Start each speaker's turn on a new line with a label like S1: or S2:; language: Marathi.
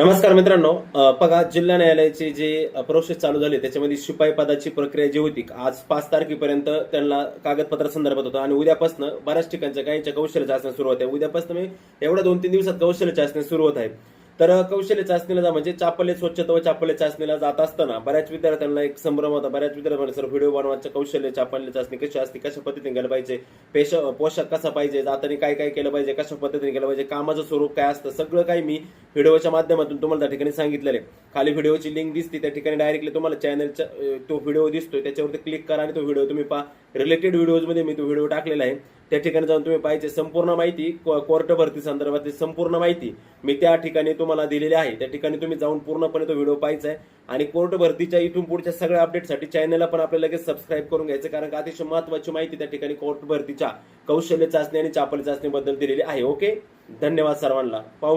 S1: नमस्कार मित्रांनो. बघा जिल्हा न्यायालयाची जी प्रोसेस चालू झाली त्याच्यामध्ये शिपाई पदाची प्रक्रिया जी होती आज पाच तारखेपर्यंत त्यांना कागदपत्र संदर्भात होतं. आणि उद्यापासून बऱ्याच ठिकाणच्या काहींच्या कौशल्य चाचण्या सुरू होत्या उद्यापासून एवढ्या दोन तीन दिवसात कौशल्य चाचण्या सुरू होत आहे तर कौशल्य चाचणीला जा म्हणजे चापल्य स्वच्छता व चापल्य चाचणीला जात असताना बऱ्याच विद्यार्थ्यांना एक संभ्रम होता. बऱ्याच विद्यार्थ्यांना सर व्हिडिओ बनवायचं कौशल्य चापल्य चाचणी कशी असते कशा पद्धतीने केलं पाहिजे पेश पोशाख कसा पाहिजे जाताना काय काय केलं पाहिजे कशा पद्धतीने केलं पाहिजे कामाचं स्वरूप काय असतं सगळं काही मी व्हिडिओच्या माध्यमातून तुम्हाला त्या ठिकाणी सांगितलेलं आहे. खाली व्हिडिओची लिंक दिसते त्या ठिकाणी डायरेक्टली तुम्हाला चॅनलचा तो व्हिडिओ दिसतोय त्याच्यावरती क्लिक करा आणि तो व्हिडिओ तुम्ही पहा. रिलेटेड व्हिडिओजमध्ये मी तो व्हिडिओ टाकलेला आहे. त्या ठिकाणी जाऊन तुम्ही पाहिजे संपूर्ण माहिती को- कोर्ट भरती संदर्भातली संपूर्ण माहिती मी त्या ठिकाणी तुम्हाला दिलेली आहे. त्या ठिकाणी तुम्ही जाऊन पूर्णपणे तो व्हिडिओ पाहायचा आहे आणि कोर्ट भरतीच्या इथून पुढच्या सगळ्या अपडेटसाठी चॅनलला पण आपल्याला लगेच सबस्क्राईब करून घ्यायचं कारण का अतिशय महत्वाची माहिती त्या ठिकाणी कोर्ट भरतीच्या कौशल्य चाचणी आणि चापल चाचणीबद्दल दिलेली आहे. ओके? धन्यवाद सर्वांना. पाहू